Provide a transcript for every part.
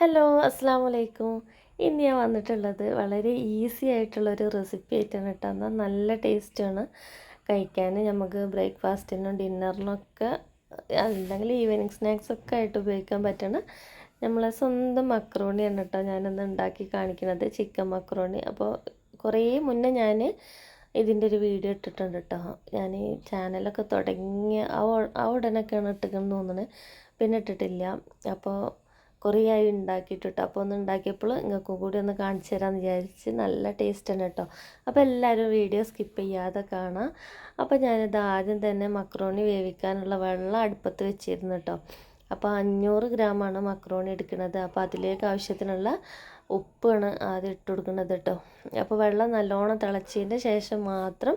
Hello അസ്സാം വലൈക്കും ഇന്ന് ഞാൻ വന്നിട്ടുള്ളത് വളരെ ഈസി ആയിട്ടുള്ളൊരു റെസിപ്പി ആയിട്ടാണ് കേട്ടോ. എന്നാൽ നല്ല ടേസ്റ്റാണ് കഴിക്കാൻ നമുക്ക് ബ്രേക്ക്ഫാസ്റ്റിനും ഡിന്നറിനൊക്കെ അല്ലെങ്കിൽ ഈവനിങ് സ്നാക്സൊക്കെ ആയിട്ട് ഉപയോഗിക്കാൻ പറ്റണ നമ്മളെ സ്വന്തം മക്രോണിയാണ് കേട്ടോ ഞാനൊന്ന് ഉണ്ടാക്കി കാണിക്കുന്നത് ചിക്കൻ മക്രോണി. അപ്പോൾ കുറേ മുന്നേ ഞാൻ ഇതിന്റെ ഒരു വീഡിയോ ഇട്ടിട്ടുണ്ട് കേട്ടോ. ഞാൻ ഈ ചാനലൊക്കെ തുടങ്ങിയ ആ ഉടനൊക്കെയാണ് ഇട്ടിരിക്കുന്നത് തോന്നുന്നത് പിന്നെ ഇട്ടിട്ടില്ല. അപ്പോൾ കുറേ ആയി അപ്പോൾ ഒന്ന് ഉണ്ടാക്കിയപ്പോൾ നിങ്ങൾക്കും കൂടി ഒന്ന് കാണിച്ചു തരാമെന്ന് വിചാരിച്ച് നല്ല ടേസ്റ്റ് ആണ് കേട്ടോ അപ്പോൾ എല്ലാവരും വീഡിയോ സ്കിപ്പ് ചെയ്യാതെ കാണാം. അപ്പോൾ ഞാനിത് ആദ്യം തന്നെ മക്രോണി വേവിക്കാനുള്ള വെള്ളം അടുപ്പത്ത് വെച്ചിരുന്നു കേട്ടോ അപ്പോൾ അഞ്ഞൂറ് ഗ്രാമാണ് മക്രോണി എടുക്കുന്നത് അപ്പോൾ അതിലേക്ക് ആവശ്യത്തിനുള്ള ഉപ്പാണ് ആദ്യം ഇട്ട് കൊടുക്കുന്നത് കേട്ടോ അപ്പോൾ വെള്ളം നല്ലോണം തിളച്ചതിന്റെ ശേഷം മാത്രം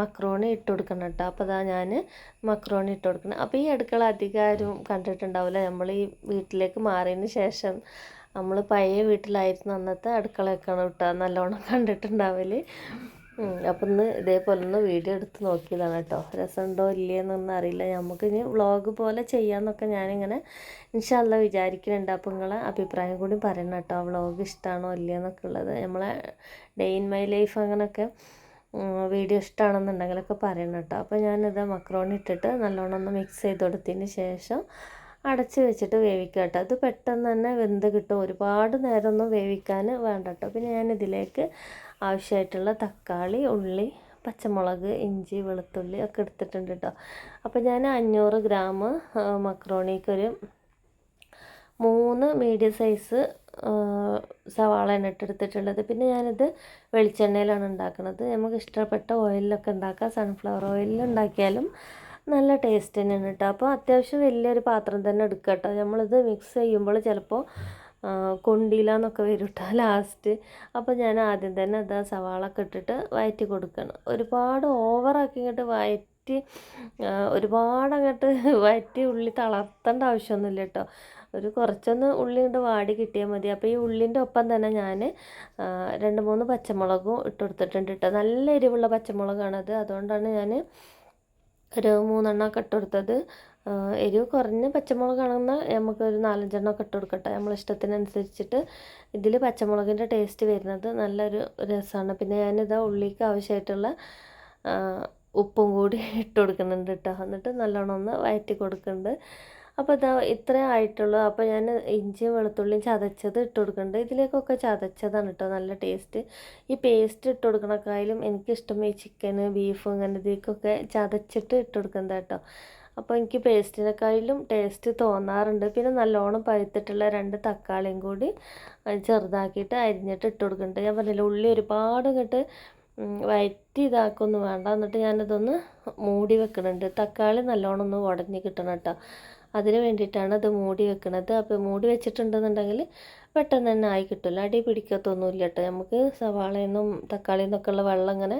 മക്രോണി ഇട്ട് കൊടുക്കണം കേട്ടോ അപ്പോൾ അതാ ഞാൻ മക്രോണി ഇട്ട് കൊടുക്കണം. അപ്പോൾ ഈ അടുക്കള അധികാരം കണ്ടിട്ടുണ്ടാവില്ല നമ്മൾ ഈ വീട്ടിലേക്ക് മാറിയതിന് ശേഷം നമ്മൾ പഴയ വീട്ടിലായിരുന്നു അന്നത്തെ അടുക്കളയൊക്കെയാണ് കേട്ടോ നല്ലോണം കണ്ടിട്ടുണ്ടാവൽ. അപ്പം ഇന്ന് ഇതേപോലെ ഒന്ന് വീഡിയോ എടുത്ത് നോക്കിയതാണ് കേട്ടോ. രസമുണ്ടോ ഇല്ലയെന്നൊന്നും അറിയില്ല. നമുക്ക് ഇനി വ്ളോഗ് പോലെ ചെയ്യാമെന്നൊക്കെ ഞാനിങ്ങനെ ഇൻഷാല്ല വിചാരിക്കുന്നുണ്ട് അപ്പം നിങ്ങളെ അഭിപ്രായം കൂടി പറയണം കേട്ടോ. വ്ളോഗ് ഇഷ്ടമാണോ ഇല്ലയെന്നൊക്കെ ഉള്ളത്. നമ്മളെ ഡേ ഇൻ മൈ ലൈഫ് അങ്ങനെയൊക്കെ വീഡിയോ ഇഷ്ടമാണെന്നുണ്ടെങ്കിലൊക്കെ പറയണം കേട്ടോ. അപ്പോൾ ഞാനിത് മക്രോണി ഇട്ടിട്ട് നല്ലോണം ഒന്ന് മിക്സ് ചെയ്ത് കൊടുത്തതിന് ശേഷം അടച്ച് വെച്ചിട്ട് വേവിക്കുക കേട്ടോ. അത് പെട്ടെന്ന് തന്നെ വെന്ത് കിട്ടും. ഒരുപാട് നേരമൊന്നും വേവിക്കാൻ വേണ്ട കേട്ടോ. പിന്നെ ഞാനിതിലേക്ക് ആവശ്യമായിട്ടുള്ള തക്കാളി ഉള്ളി പച്ചമുളക് ഇഞ്ചി വെളുത്തുള്ളി ഒക്കെ എടുത്തിട്ടുണ്ട് കേട്ടോ. അപ്പോൾ ഞാൻ അഞ്ഞൂറ് ഗ്രാം മക്രോണിക്കൊരു മൂന്ന് മീഡിയം സൈസ് സവാളയാണ് ഇട്ടെടുത്തിട്ടുള്ളത് പിന്നെ ഞാനിത് വെളിച്ചെണ്ണയിലാണ് ഉണ്ടാക്കുന്നത്. നമുക്ക് ഇഷ്ടപ്പെട്ട ഓയിലൊക്കെ ഉണ്ടാക്കാം. സൺഫ്ലവർ ഓയിലിൽ ഉണ്ടാക്കിയാലും നല്ല ടേസ്റ്റ് തന്നെയാണ് കേട്ടോ. അപ്പോൾ അത്യാവശ്യം വലിയൊരു പാത്രം തന്നെ എടുക്കുക കേട്ടോ. നമ്മളിത് മിക്സ് ചെയ്യുമ്പോൾ ചിലപ്പോൾ കൊണ്ടില്ല എന്നൊക്കെ വരും കേട്ടോ ലാസ്റ്റ് അപ്പോൾ ഞാൻ ആദ്യം തന്നെ അതാ സവാള ഒക്കെ ഇട്ടിട്ട് വയറ്റി കൊടുക്കണം. ഒരുപാട് ഓവറാക്കി ഇങ്ങോട്ട് വയറ്റി ഒരുപാട് അങ്ങോട്ട് വയറ്റി ഉള്ളി തളർത്തേണ്ട ആവശ്യമൊന്നുമില്ല കേട്ടോ. ഒരു കുറച്ചൊന്ന് ഉള്ളി കൊണ്ട് വാടി കിട്ടിയാൽ മതി. അപ്പോൾ ഈ ഉള്ളിന്റെ ഒപ്പം തന്നെ ഞാൻ രണ്ട് മൂന്ന് പച്ചമുളകും ഇട്ട് കൊടുത്തിട്ടുണ്ട് കേട്ടോ. നല്ല എരിവുള്ള പച്ചമുളകാണത്. അതുകൊണ്ടാണ് ഞാൻ ഒരു മൂന്നെണ്ണമൊക്കെ ഇട്ട് കൊടുത്തത്. എരിവ് കുറഞ്ഞ പച്ചമുളകാണെന്ന് നമുക്ക് ഒരു നാലഞ്ചെണ്ണമൊക്കെ ഇട്ട് കൊടുക്കട്ടെ നമ്മളെ ഇഷ്ടത്തിനനുസരിച്ചിട്ട് ഇതിൽ പച്ചമുളകിന്റെ ടേസ്റ്റ് വരുന്നത് നല്ലൊരു രസമാണ് പിന്നെ ഞാനിത് ഉള്ളിക്ക് ആവശ്യമായിട്ടുള്ള ഉപ്പും കൂടി ഇട്ട് കൊടുക്കുന്നുണ്ട് കേട്ടോ എന്നിട്ട് നല്ലോണം ഒന്ന് വയറ്റി കൊടുക്കുന്നുണ്ട്. അപ്പോൾ ഇതാ ഇത്രേ ആയിട്ടുള്ളൂ. അപ്പോൾ ഞാൻ ഇഞ്ചിയും വെളുത്തുള്ളിയും ചതച്ചത് ഇട്ട് കൊടുക്കുന്നുണ്ട് ഇതിലേക്കൊക്കെ ചതച്ചതാണ് കേട്ടോ നല്ല ടേസ്റ്റ് ഈ പേസ്റ്റ് ഇട്ട് കൊടുക്കണക്കായാലും എനിക്കിഷ്ടം ഈ ചിക്കന് ബീഫ് അങ്ങനെ ഇതിലേക്കൊക്കെ ചതച്ചിട്ട് ഇട്ട് കൊടുക്കുന്നത് കേട്ടോ അപ്പോൾ എനിക്ക് പേസ്റ്റിനെക്കാളും ടേസ്റ്റ് തോന്നാറുണ്ട്. പിന്നെ നല്ലോണം പഴുത്തിട്ടുള്ള രണ്ട് തക്കാളിയും കൂടി ചെറുതാക്കിയിട്ട് അരിഞ്ഞിട്ട് ഇട്ട് കൊടുക്കുന്നുണ്ട്. ഞാൻ പറഞ്ഞില്ല ഉള്ളി ഒരുപാട് ഇങ്ങോട്ട് വയറ്റി ഇതാക്കൊന്നും വേണ്ട. എന്നിട്ട് ഞാനതൊന്ന് മൂടി വെക്കുന്നുണ്ട്. തക്കാളി നല്ലോണം ഒന്ന് ഉടഞ്ഞ് കിട്ടണം കേട്ടോ അതിന് വേണ്ടിയിട്ടാണ് അത് മൂടി വെക്കുന്നത്. അപ്പോൾ മൂടി വെച്ചിട്ടുണ്ടെന്നുണ്ടെങ്കിൽ പെട്ടെന്ന് തന്നെ ആയി കിട്ടില്ല അടി പിടിക്കത്തൊന്നുമില്ല കേട്ടോ നമുക്ക് സവാളയിൽ നിന്നും തക്കാളിയിൽ നിന്നൊക്കെ ഉള്ള വെള്ളം ഇങ്ങനെ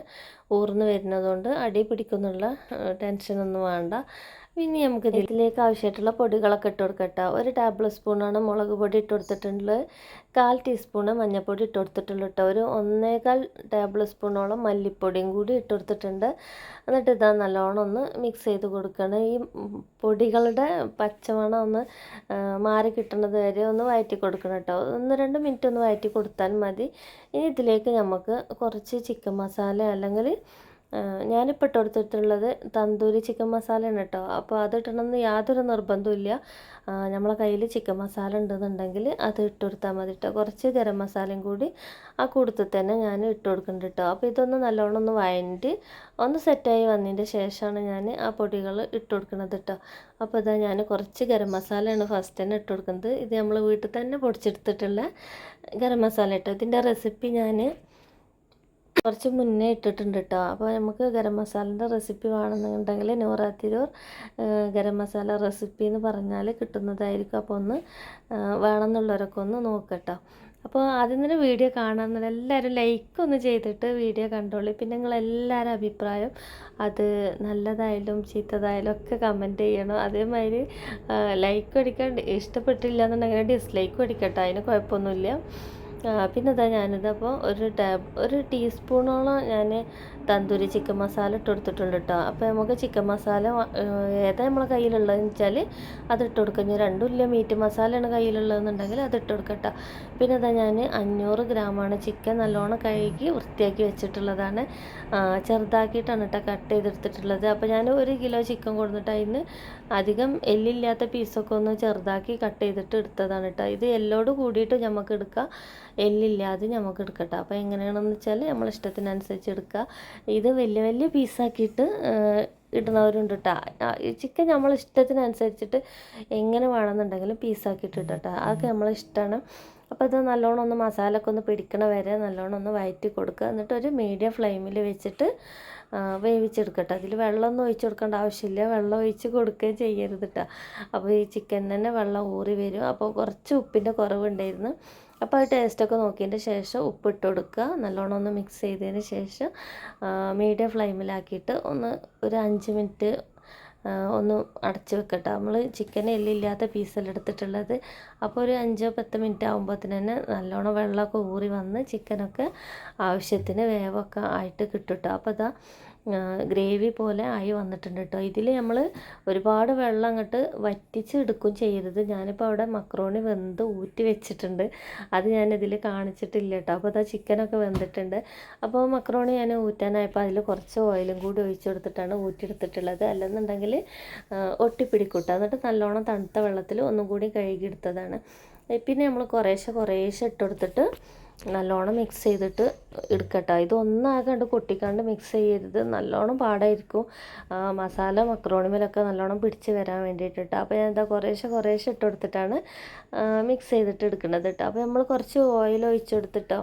ഊർന്ന് വരുന്നതുകൊണ്ട് അടി പിടിക്കുന്നുള്ള ടെൻഷനൊന്നും വേണ്ട. ഇനി നമുക്ക് ഇതിലേക്ക് ആവശ്യമായിട്ടുള്ള പൊടികളൊക്കെ ഇട്ട് കൊടുക്കട്ടോ. ഒരു ടേബിൾ സ്പൂണാണ് മുളക് പൊടി ഇട്ട് കൊടുത്തിട്ടുള്ളത്. കാൽ ടീസ്പൂണ് മഞ്ഞൾപ്പൊടി ഇട്ട് കൊടുത്തിട്ടുള്ളൂ കേട്ടോ. ഒരു ഒന്നേകാൽ ടേബിൾ സ്പൂണോളം മല്ലിപ്പൊടിയും കൂടി ഇട്ട് കൊടുത്തിട്ടുണ്ട്. എന്നിട്ട് ഇതാ നല്ലോണം ഒന്ന് മിക്സ് ചെയ്ത് കൊടുക്കണം. ഈ പൊടികളുടെ പച്ചമണം ഒന്ന് മാറി കിട്ടുന്നത് വരെ ഒന്ന് വയറ്റി കൊടുക്കണം കേട്ടോ. ഒന്ന് രണ്ട് മിനിറ്റ് ഒന്ന് വയറ്റി കൊടുത്താൽ മതി. ഇനി ഇതിലേക്ക് നമുക്ക് കുറച്ച് ചിക്കൻ മസാല അല്ലെങ്കിൽ ഞാനിപ്പോൾ ഇട്ട് കൊടുത്തിട്ടുള്ളത് തന്തൂരി ചിക്കൻ മസാലയാണ് കേട്ടോ അപ്പോൾ അത് യാതൊരു നിർബന്ധമില്ല നമ്മളെ കയ്യിൽ ചിക്കൻ മസാല ഉണ്ടെന്നുണ്ടെങ്കിൽ അത് ഇട്ട് കൊടുത്താൽ മതി കേട്ടോ കുറച്ച് ഗരം മസാലയും കൂടി ആ കൂട്ടത്തിൽ തന്നെ ഞാൻ ഇട്ട് കൊടുക്കുന്നുണ്ട് കേട്ടോ അപ്പോൾ ഇതൊന്ന് നല്ലോണം ഒന്ന് വഴണ്ടി ഒന്ന് സെറ്റായി വന്നതിന്റെ ശേഷമാണ് ഞാൻ ആ പൊടികൾ ഇട്ട് കൊടുക്കുന്നത് കേട്ടോ അപ്പോൾ ഇതാ ഞാൻ കുറച്ച് ഗരം മസാലയാണ് ഫസ്റ്റ് തന്നെ ഇട്ട് കൊടുക്കുന്നത് ഇത് നമ്മൾ വീട്ടിൽ തന്നെ പൊടിച്ചെടുത്തിട്ടുള്ള ഗരം മസാല കേട്ടോ ഇതിന്റെ റെസിപ്പി ഞാൻ കുറച്ച് മുന്നേ ഇട്ടിട്ടുണ്ട് കേട്ടോ അപ്പോൾ നമുക്ക് ഗരം മസാലന്റെ റെസിപ്പി വേണമെന്നുണ്ടെങ്കിൽ നൂറാത്തിരൂർ ഗരം മസാല റെസിപ്പി എന്ന് പറഞ്ഞാൽ കിട്ടുന്നതായിരിക്കും. അപ്പോൾ ഒന്ന് വേണമെന്നുള്ളവരൊക്കെ ഒന്ന് നോക്കട്ടോ അപ്പോൾ ആദ്യം തന്നെ വീഡിയോ കാണാമെന്നുള്ള എല്ലാവരും ലൈക്ക് ഒന്ന് ചെയ്തിട്ട് വീഡിയോ കണ്ടോളി. പിന്നെ നിങ്ങളെല്ലാവരും അഭിപ്രായം അത് നല്ലതായാലും ചീത്തതായാലും ഒക്കെ കമന്റ് ചെയ്യണം. അതേമാതിരി ലൈക്ക് അടിക്കാൻ ഇഷ്ടപ്പെട്ടില്ല എന്നുണ്ടെങ്കിൽ ഡിസ്ലൈക്ക് അടിക്കട്ടോ. അതിന് കുഴപ്പമൊന്നുമില്ല. പിന്നെ ഇതാ ഞാനിത് അപ്പോൾ ഒരു ടാബ് ഒരു ടീസ്പൂണോളം ഞാൻ തന്തൂരി ചിക്കൻ മസാല ഇട്ട് കൊടുത്തിട്ടുണ്ട് കേട്ടോ അപ്പോൾ നമുക്ക് ചിക്കൻ മസാല ഏതാ നമ്മളെ കയ്യിലുള്ളതെന്ന് വെച്ചാൽ അത് ഇട്ട് കൊടുക്കുക ഞാൻ രണ്ടും ഇല്ല മീറ്റ് മസാലയാണ് കയ്യിലുള്ളതെന്നുണ്ടെങ്കിൽ അത് ഇട്ട് കൊടുക്കുക കേട്ടോ പിന്നെ ഇതാ ഞാൻ അഞ്ഞൂറ് ഗ്രാമാണ് ചിക്കൻ നല്ലോണം കഴുകി വൃത്തിയാക്കി വെച്ചിട്ടുള്ളതാണ്. ചെറുതാക്കിയിട്ടാണ് കേട്ടോ കട്ട് ചെയ്തെടുത്തിട്ടുള്ളത്. അപ്പോൾ ഞാൻ ഒരു കിലോ ചിക്കൻ കൊടുത്തിട്ട് അതിന് അധികം എല്ലില്ലാത്ത പീസൊക്കെ ഒന്ന് ചെറുതാക്കി കട്ട് ചെയ്തിട്ട് എടുത്തതാണ് കേട്ടോ ഇത് എല്ലോട് കൂടിയിട്ട് നമുക്ക് എടുക്കാം. എല്ലില്ലാതെ നമുക്ക് എടുക്കട്ടെ. അപ്പോൾ എങ്ങനെയാണെന്ന് വെച്ചാൽ നമ്മൾ ഇഷ്ടത്തിനനുസരിച്ച് എടുക്കുക ഇത് വലിയ വലിയ പീസാക്കിയിട്ട് ഇടുന്നവരുണ്ട് കേട്ടോ ചിക്കൻ നമ്മൾ ഇഷ്ടത്തിനനുസരിച്ചിട്ട് എങ്ങനെ വേണമെന്നുണ്ടെങ്കിലും പീസാക്കിയിട്ട് ഇട്ടോ അതൊക്കെ നമ്മളെ ഇഷ്ടമാണ് അപ്പോൾ ഇത് നല്ലോണം ഒന്ന് മസാല ഒക്കെ ഒന്ന് പിടിക്കണ വരെ നല്ലോണം ഒന്ന് വയറ്റി കൊടുക്കുക. എന്നിട്ട് ഒരു മീഡിയം ഫ്ലെയിമിൽ വെച്ചിട്ട് വേവിച്ചെടുക്കട്ടെ. അതിൽ വെള്ളമൊന്നും ഒഴിച്ച് കൊടുക്കേണ്ട ആവശ്യമില്ല. വെള്ളം ഒഴിച്ച് കൊടുക്കുകയും ചെയ്യരുത് കേട്ടോ അപ്പോൾ ഈ ചിക്കൻ തന്നെ വെള്ളം ഊറി വരും. അപ്പോൾ കുറച്ച് ഉപ്പിന്റെ കുറവുണ്ടായിരുന്നു. അപ്പോൾ അത് ടേസ്റ്റൊക്കെ നോക്കിയതിന്റെ ശേഷം ഉപ്പിട്ട് കൊടുക്കുക നല്ലോണം ഒന്ന് മിക്സ് ചെയ്തതിന് ശേഷം മീഡിയം ഫ്ലെയിമിലാക്കിയിട്ട് ഒന്ന് ഒരു അഞ്ച് മിനിറ്റ് ഒന്ന് അടച്ച് വെക്കട്ടെ. നമ്മൾ ചിക്കൻ എല്ലില്ലാത്ത പീസല്ല എടുത്തിട്ടുള്ളത്. അപ്പോൾ ഒരു അഞ്ചോ പത്ത് മിനിറ്റ് ആകുമ്പോഴത്തേന് തന്നെ നല്ലോണം വെള്ളമൊക്കെ ഊറി വന്ന് ചിക്കനൊക്കെ ആവശ്യത്തിന് വേവൊക്കെ ആയിട്ട് കിട്ടും കേട്ടോ അപ്പോൾ ഇതാ ഗ്രേവി പോലെ ആയി വന്നിട്ടുണ്ട് കേട്ടോ. ഇതിൽ നമ്മൾ ഒരുപാട് വെള്ളം അങ്ങോട്ട് വറ്റിച്ച് എടുക്കും ചെയ്യരുത് ഞാനിപ്പോൾ അവിടെ മക്രോണി വെന്ത് ഊറ്റി വെച്ചിട്ടുണ്ട്. അത് ഞാനിതിൽ കാണിച്ചിട്ടില്ല കേട്ടോ. അപ്പോൾ അതാ ചിക്കനൊക്കെ വെന്തിട്ടുണ്ട്. അപ്പോൾ മക്രോണി ഞാൻ ഊറ്റാനായപ്പോൾ അതിൽ കുറച്ച് ഓയിലും കൂടി ഒഴിച്ചു കൊടുത്തിട്ടാണ് ഊറ്റിയെടുത്തിട്ടുള്ളത്. അല്ലെന്നുണ്ടെങ്കിൽ ഒട്ടിപ്പിടിക്കൂട്ടോ എന്നിട്ട് നല്ലോണം തണുത്ത വെള്ളത്തിൽ ഒന്നും കൂടി കഴുകിയെടുത്തതാണ് പിന്നെ നമ്മൾ കുറേശ്ശെ കുറേശ്ശെ ഇട്ട് കൊടുത്തിട്ട് നല്ലോണം മിക്സ് ചെയ്തിട്ട് എടുക്കട്ടോ. ഇത് ഒന്നാകണ്ട് കൊട്ടിക്കാണ്ട് മിക്സ് ചെയ്യരുത് നല്ലോണം പാടായിരിക്കും. മസാല മക്രോണിമിലൊക്കെ നല്ലോണം പിടിച്ച് വരാൻ വേണ്ടിയിട്ട് അപ്പോൾ ഞാൻ എന്താ കുറേശ്ശെ കുറേശ്ശെ ഇട്ട് കൊടുത്തിട്ടാണ് മിക്സ് ചെയ്തിട്ട് എടുക്കുന്നത് കേട്ടോ അപ്പോൾ നമ്മൾ കുറച്ച് ഓയിൽ ഒഴിച്ചെടുത്തിട്ടോ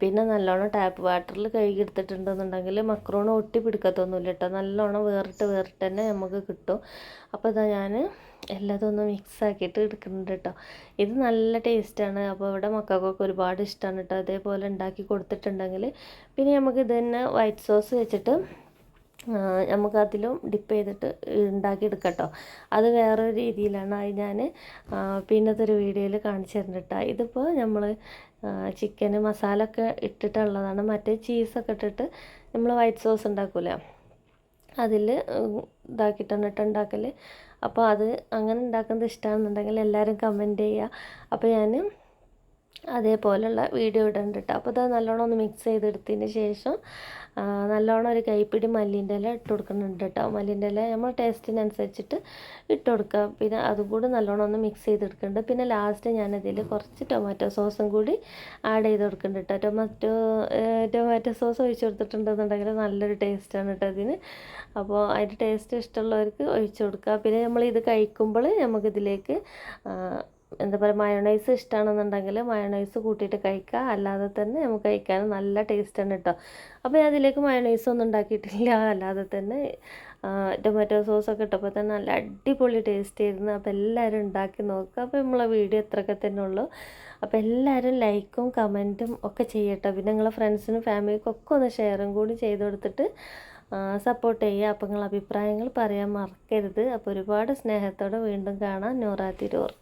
പിന്നെ നല്ലോണം ടാപ്പ് വാട്ടറിൽ കഴുകി എടുത്തിട്ടുണ്ടെന്നുണ്ടെങ്കിൽ മക്രോൺ ഒട്ടി പിടിക്കത്തൊന്നുമില്ല കേട്ടോ നല്ലോണം വേറിട്ട് വേറിട്ട് തന്നെ നമുക്ക് കിട്ടും. അപ്പോൾ ഇതാ ഞാൻ എല്ലാതും ഒന്ന് മിക്സ് ആക്കിയിട്ട് എടുക്കുന്നുണ്ട് കേട്ടോ ഇത് നല്ല ടേസ്റ്റാണ് അപ്പോൾ ഇവിടെ മക്കൾക്കൊക്കെ ഒരുപാട് ഇഷ്ടമാണ് കേട്ടോ അതേപോലെ ഉണ്ടാക്കി കൊടുത്തിട്ടുണ്ടെങ്കിൽ പിന്നെ നമുക്ക് ഇത് തന്നെ വൈറ്റ് സോസ് വെച്ചിട്ട് ആ, നമുക്ക് അതിലും ഡിപ്പ് ചെയ്തിട്ട് ഉണ്ടാക്കിയെടുക്കാം കേട്ടോ അത് വേറൊരു രീതിയിലാണ്. അത് ഞാൻ പിന്നത്തെ ഒരു വീഡിയോയിൽ കാണിച്ചു തരുന്നുണ്ട് ഇതിപ്പോൾ നമ്മൾ ചിക്കന് മസാല ഒക്കെ ഇട്ടിട്ടുള്ളതാണ്. മറ്റേ ചീസൊക്കെ ഇട്ടിട്ട് നമ്മൾ വൈറ്റ് സോസ് ഉണ്ടാക്കൂലേ? അതിൽ ഇതാക്കിയിട്ടാണ് കേട്ടോ ഉണ്ടാക്കൽ അപ്പോൾ അത് അങ്ങനെ ഉണ്ടാക്കുന്നത് ഇഷ്ടമാണെന്നുണ്ടെങ്കിൽ എല്ലാവരും കമന്റ് ചെയ്യുക. അപ്പോൾ ഞാൻ അതേപോലെയുള്ള വീഡിയോ ഇടുന്നുണ്ട് കേട്ടോ അപ്പോൾ അത് നല്ലോണം ഒന്ന് മിക്സ് ചെയ്തെടുത്തതിന് ശേഷം നല്ലോണം ഒരു കൈപ്പിടി മല്ലിന്റെ ഇല ഇട്ട് കൊടുക്കുന്നുണ്ട് കേട്ടോ മല്ലിന്റെ ഇല നമ്മൾ ടേസ്റ്റിനനുസരിച്ചിട്ട് ഇട്ട് കൊടുക്കുക. പിന്നെ അതും കൂടി നല്ലോണം ഒന്ന് മിക്സ് ചെയ്തെടുക്കുന്നുണ്ട്. പിന്നെ ലാസ്റ്റ് ഞാനതിൽ കുറച്ച് ടൊമാറ്റോ സോസും കൂടി ആഡ് ചെയ്ത് കൊടുക്കുന്നുണ്ട് കേട്ടോ ടൊമാറ്റോ ടൊമാറ്റോ സോസ് ഒഴിച്ച് കൊടുത്തിട്ടുണ്ടെന്നുണ്ടെങ്കിൽ നല്ലൊരു ടേസ്റ്റാണ് കേട്ടോ അതിന്. അപ്പോൾ അതിന്റെ ടേസ്റ്റ് ഇഷ്ടമുള്ളവർക്ക് ഒഴിച്ച് കൊടുക്കുക. പിന്നെ നമ്മൾ ഇത് കഴിക്കുമ്പോൾ നമുക്കിതിലേക്ക് എന്താ പറയുക മയോണൈസ് ഇഷ്ടമാണെന്നുണ്ടെങ്കിൽ മയോണൈസ് കൂട്ടിയിട്ട് കഴിക്കുക. അല്ലാതെ തന്നെ നമുക്ക് കഴിക്കാൻ നല്ല ടേസ്റ്റാണ് കേട്ടോ അപ്പോൾ ഞാൻ അതിലേക്ക് മയോണൈസ് ഒന്നും ഉണ്ടാക്കിയിട്ടില്ല. അല്ലാതെ തന്നെ ടൊമാറ്റോ സോസൊക്കെ ഇട്ടപ്പോൾ തന്നെ നല്ല അടിപൊളി ടേസ്റ്റ് ആയിരുന്നു. അപ്പോൾ എല്ലാവരും ഉണ്ടാക്കി നോക്കുക. അപ്പോൾ നമ്മളെ വീഡിയോ ഇത്രയൊക്കെ തന്നെ ഉള്ളൂ. അപ്പോൾ എല്ലാവരും ലൈക്കും കമന്റും ഒക്കെ ചെയ്യട്ടോ. പിന്നെ നിങ്ങളെ ഫ്രണ്ട്സിനും ഫാമിലിക്കും ഒക്കെ ഒന്ന് ഷെയറും കൂടി ചെയ്ത് കൊടുത്തിട്ട് സപ്പോർട്ട് ചെയ്യുക. അപ്പോൾ നിങ്ങൾ അഭിപ്രായങ്ങൾ പറയാൻ മറക്കരുത്. അപ്പോൾ ഒരുപാട് സ്നേഹത്തോടെ വീണ്ടും കാണാം. നൂറാ തിരൂർ